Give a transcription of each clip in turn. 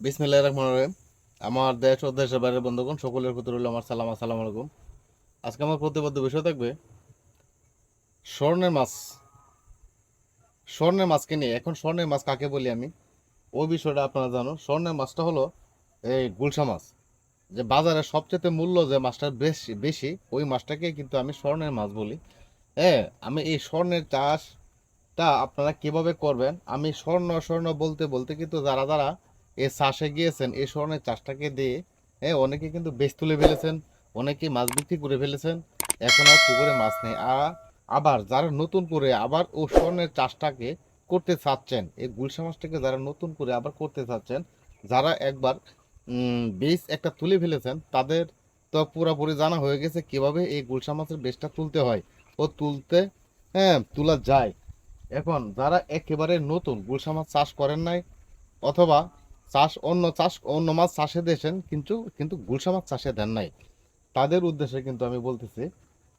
বিসমিল্লাহ রহমান রহিম। আমার দেশ ও দেশের বাইরের বন্ধুগণ, সকলের প্রতি রইল আমার সালাম, আসসালামু আলাইকুম। আজকে আমার প্রতিবদ্ধ বিষয় থাকবে, স্বর্ণের মাছ। স্বর্ণের মাছকে নিয়ে, এখন স্বর্ণের মাছ কাকে বলি আমি? ওই বিষয়টা আপনারা জানো, স্বর্ণের মাছটা হলো এই গুলশা মাছ। যে বাজারে সবচেয়ে মূল্য যে মাছটার বেশি বেশি, ওই মাছটাকে কিন্তু আমি স্বর্ণের মাছ বলি। হ্যাঁ আমি এই স্বর্ণের চাষটা আপনারা কীভাবে করবেন? আমি স্বর্ণ স্বর্ণ বলতে বলতে কিন্তু যারা যারা এই চাষে গিয়েছেন এই স্বর্ণের চাষটাকে দিয়ে হ্যাঁ অনেকে কিন্তু বেশ তুলে ফেলেছেন, অনেকে মাছ বিক্রি করে ফেলেছেন, এখন আর পুকুরে মাছ নেই। আর আবার যারা নতুন করে আবার ও স্বর্ণের চাষটাকে করতে চাচ্ছেন, এই গুলশা মাছটাকে যারা নতুন করে আবার করতে চাচ্ছেন, যারা একবার বেশ একটা তুলে ফেলেছেন, তাদের তো পুরোপুরি জানা হয়ে গেছে কীভাবে এই গুলশা মাছের বেশটা তুলতে হয়। ও তুলতে হ্যাঁ তোলা যায়। এখন যারা একেবারে নতুন গুলশা মাছ চাষ করেন নাই, অথবা চাষ, অন্য চাষ, অন্য মাছ চাষে দিয়েছেন, কিন্তু কিন্তু গুলশা মাছ চাষে দেন নাই। তাদের উদ্দেশ্যে কিন্তু আমি বলতেছি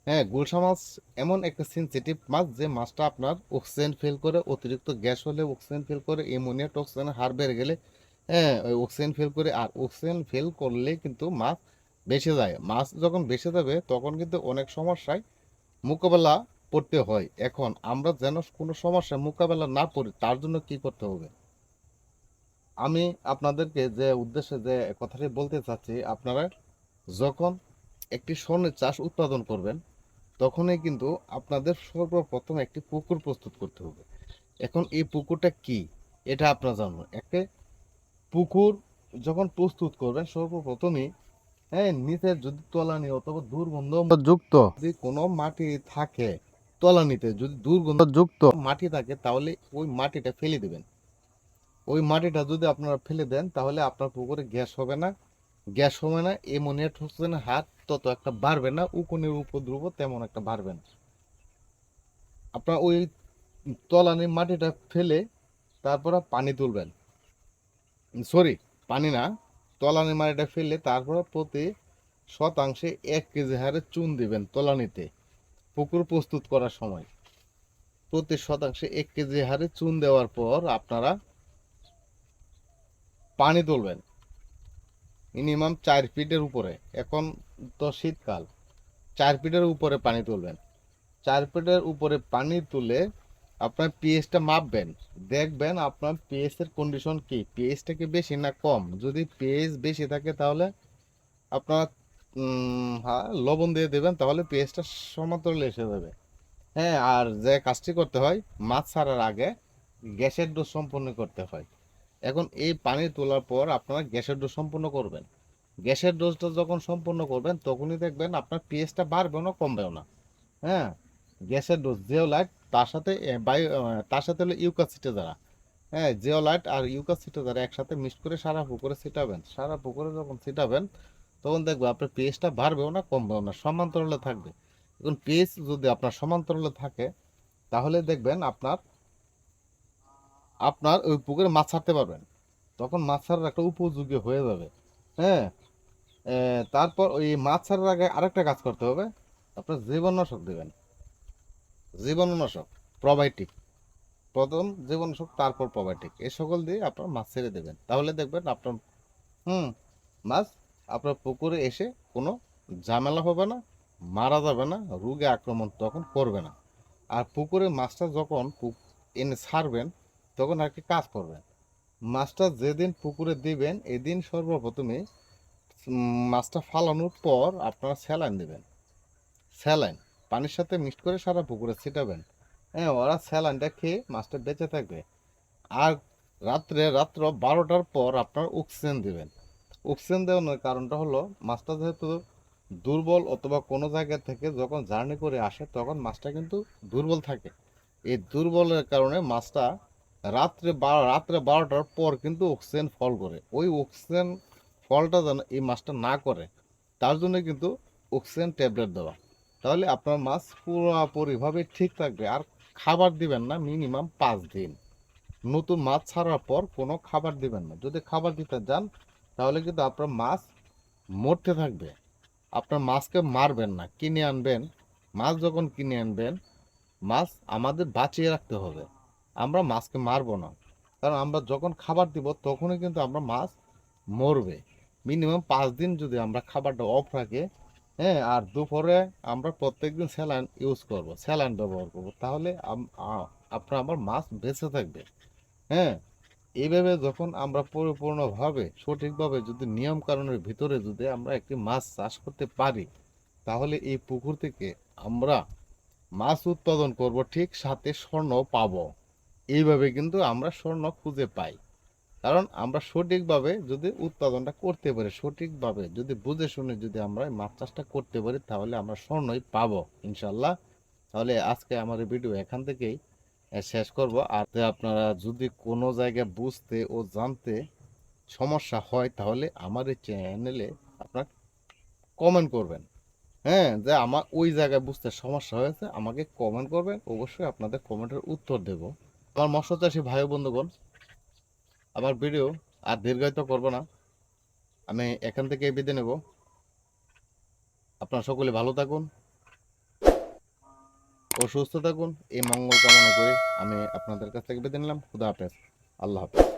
হ্যাঁ গুলশা মাছ এমন একটা সেনসিটিভ মাছ যে মাছটা আপনার অক্সিজেন ফেল করে, অতিরিক্ত গ্যাস হলে অক্সিজেন ফেল করে এমোনিয়া অক্সিজেনের হার বেড়ে গেলে হ্যাঁ ওই অক্সিজেন ফেল করে, আর অক্সিজেন ফেল করলে কিন্তু মাছ বেঁচে যায়। মাছ যখন বেঁচে যাবে, তখন কিন্তু অনেক সমস্যায় মোকাবেলা পড়তে হয়। এখন আমরা যেন কোনো সমস্যায় মোকাবেলা না করি, তার জন্য কি করতে হবে? আমি আপনাদেরকে যে উদ্দেশ্যে যে কথাটি বলতে চাচ্ছি, আপনারা যখন একটি স্বর্ণের চাষ উৎপাদন করবেন, তখনই কিন্তু আপনাদের সর্বপ্রথম একটি পুকুর প্রস্তুত করতে হবে। এখন এই পুকুরটা কি? এটা আপনারা জানবেন। একটা পুকুর যখন প্রস্তুত করবেন, সর্বপ্রথমই হ্যাঁ নিচে যদি তলানি অথবা দুর্গন্ধ যুক্ত যদি কোনো মাটি থাকে, তলানিতে যদি দুর্গন্ধ যুক্ত মাটি থাকে, তাহলে ওই মাটিটা ফেলে দেবেন। ওই মাটিটা যদি আপনারা ফেলে দেন, তাহলে আপনার পুকুরে গ্যাস হবে না। গ্যাস হবে না এমোনিয়া অক্সিজেনের হাত তত একটা বাড়বে না উকুনের উপদ্রব তেমন একটা বাড়বে না। আপনার ওই তলানির মাটিটা ফেলে তারপরে পানি তুলবেন। সরি, পানি না, তলানি মাটিটা ফেলে তারপরে প্রতি শতাংশে এক কেজি হারে চুন দিবেন তলানিতে, পুকুর প্রস্তুত করার সময়। প্রতি শতাংশে এক কেজি হারে চুন দেওয়ার পর আপনারা পানি তুলবেন। মিনিমাম চার ফিটের উপরে। এখন তো শীতকাল। চার ফিটের উপরে পানি তুলবেন। চার ফিটের উপরে পানি তুলে আপনার পিএইচটা মাপবেন। দেখবেন আপনার পিএইচ এর কন্ডিশন কি? পিএইচটা কি বেশি না কম? যদি পিএইচ বেশি থাকে তাহলে আপনার হ্যাঁ লবণ দিয়ে দেবেন, তাহলে পিএইচটা সমতলে এসে যাবে। হ্যাঁ আর যে কাজটি করতে হয়, মাছ ছাড়ার আগে গ্যাসের ডোজ সম্পন্ন করতে হয়। এখন এই পানি তোলার পর আপনারা গ্যাসের ডোজ সম্পূর্ণ করবেন। গ্যাসের ডোজটা যখন সম্পূর্ণ করবেন, তখনই দেখবেন আপনার পিএইচটা বাড়বেও না, কমবেও না। হ্যাঁ? গ্যাসের ডোজ জিওলাইট তার সাথে বায়ো তার সাথে হলো ইউকাসিটে যারা হ্যাঁ জিওলাইট আর ইউকাসিটে যারা একসাথে মিক্স করে সারা পুকুরে ছিটাবেন। সারা পুকুরে যখন ছিটাবেন, তখন দেখবে আপনার পিএইচটা বাড়বেও না, কমবেও না, সমান্তরালে থাকবে। এখন পিএইচ যদি আপনার সমান্তরালে থাকে, তাহলে দেখবেন আপনার আপনার ওই পুকুরে মাছ ছাড়তে পারবেন। তখন মাছ ছাড়ার একটা উপযোগী হয়ে যাবে। হ্যাঁ? তারপর ওই মাছ ছাড়ার আগে আরেকটা কাজ করতে হবে। আপনার জীবাণুনাশক দেবেন। জীবাণুনাশক প্রবায়োটিক প্রথম জীবাণুনাশক, তারপর প্রবায়োটিক এই সকল দিয়ে আপনার মাছ ছেড়ে দেবেন। তাহলে দেখবেন আপনার, হুম, মাছ আপনার পুকুরে এসে কোনো ঝামেলা হবে না, মারা যাবে না, রোগে আক্রমণ তখন করবে না। আর পুকুরে মাছটা যখন এনে ছাড়বেন তখন আর কি কাজ করবেন। মাছটা যেদিন পুকুরে দিবেন, এদিন সর্বপ্রথমে মাছটা ফালানোর পর আপনারা স্যালাইন দেবেন। স্যালাইন, পানির সাথে মিক্সড করে সারা পুকুরে ছিটাবেন। হ্যাঁ ওরা স্যালাইনটা খেয়ে মাছটা বেঁচে থাকবে। আর রাত্রে, রাত্র বারোটার পর আপনার অক্সিজেন দেবেন। অক্সিজেন দেওয়ানোর কারণটা হলো, মাছটা যেহেতু দুর্বল অথবা কোনো জায়গা থেকে যখন জার্নি করে আসে, তখন মাছটা কিন্তু দুর্বল থাকে। এই দুর্বলের কারণে মাছটা রাত্রে বারো, রাত্রে বারোটার পর কিন্তু অক্সিজেন ফল করে। ওই অক্সিজেন ফলটা যেন এই মাছটা না করে, তার জন্য কিন্তু অক্সিজেন ট্যাবলেট দেওয়া। তাহলে আপনার মাছ পুরোপুরিভাবে ঠিক থাকবে, আর খাবার দিবেন না মিনিমাম পাঁচ দিন। নতুন মাছ ছাড়ার পর কোনো খাবার দিবেন না। যদি খাবার দিতে যান, তাহলে কিন্তু আপনার মাছ মরতে থাকবে। আপনার মাছকে মারবেন না, কিনে আনবেন। মাছ যখন কিনে আনবেন, মাছ আমাদের বাঁচিয়ে রাখতে হবে। আমরা মাছকে মারবো না। কারণ আমরা যখন খাবার দিব, তখনই কিন্তু আমরা মাছ মরবে। মিনিমাম পাঁচ দিন যদি আমরা খাবারটা অফ রাখি হ্যাঁ আর দুপুরে আমরা প্রত্যেকদিন স্যালাইন ইউজ করব, স্যালাইন ব্যবহার করব, তাহলে আপনার আমার মাছ বেঁচে থাকবে। হ্যাঁ এইভাবে যখন আমরা পরিপূর্ণভাবে, সঠিকভাবে যদি নিয়ম কানুনের ভিতরে যদি আমরা একটি মাছ চাষ করতে পারি, তাহলে এই পুকুর থেকে আমরা মাছ উৎপাদন করব, ঠিক সাথে স্বর্ণ পাবো। এইভাবে কিন্তু আমরা স্বর্ণ খুঁজে পাই। কারণ আমরা সঠিকভাবে যদি উৎপাদনটা করতে পারি, সঠিকভাবে যদি বুঝে শুনে যদি আমরা মাছ চাষটা করতে পারি, তাহলে আমরা স্বর্ণই পাবো ইনশাল্লাহ তাহলে আজকে আমার এই ভিডিও এখান থেকেই শেষ করব। আর আপনারা যদি কোনো জায়গায় বুঝতে ও জানতে সমস্যা হয়, তাহলে আমার এই চ্যানেলে আপনার কমেন্ট করবেন। হ্যাঁ যে আমার ওই জায়গায় বুঝতে সমস্যা হয়েছে, আমাকে কমেন্ট করবেন। অবশ্যই আপনাদের কমেন্টের উত্তর দেব। আমার মৎস্য চাষি ভাই বন্ধুগণ, আমার ভিডিও আর দীর্ঘায়িত করব না। আমি এখান থেকে বিদে নেব। আপনারা সকলে ভালো থাকুন ও সুস্থ থাকুন। এই মঙ্গল কামনা করে আমি আপনাদের কাছ থেকে বেঁধে নিলাম। খুদা হাফেজ। আল্লাহ হাফেজ।